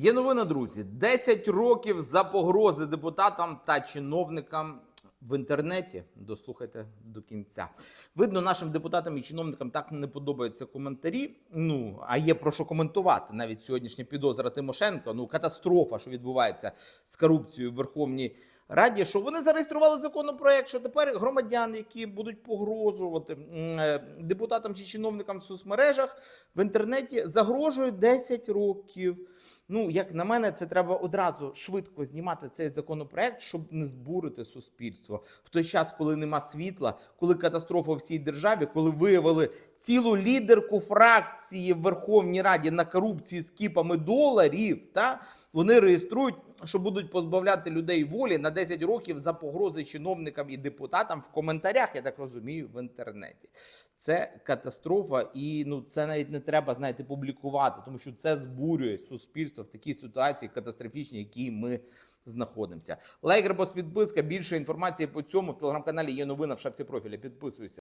Є новина, друзі. 10 років за погрози депутатам та чиновникам в інтернеті. Дослухайте до кінця. Видно, нашим депутатам і чиновникам так не подобаються коментарі. Ну а є про що коментувати. Навіть сьогоднішня підозра Тимошенко. Ну катастрофа, що відбувається з корупцією в Верховній Раді. Що вони зареєстрували законопроект, що тепер громадян, які будуть погрожувати е, депутатам чи чиновникам в соцмережах в інтернеті, загрожує 10 років. Ну, як на мене, це треба одразу швидко знімати цей законопроект, щоб не збурити суспільство в той час, коли нема світла, коли катастрофа в всій державі, коли виявили цілу лідерку фракції в Верховній Раді на корупції з кіпами доларів. Та вони реєструють, що будуть позбавляти людей волі на 10 років за погрози чиновникам і депутатам в коментарях, я так розумію, в інтернеті. Це катастрофа, і ну це навіть не треба знаєте публікувати, тому що це збурює суспільство в такій ситуації катастрофічній, якій ми знаходимося. Лайк, репост, підписка. Більше інформації по цьому в телеграм-каналі є новина в шапці профіля. Підписуйся.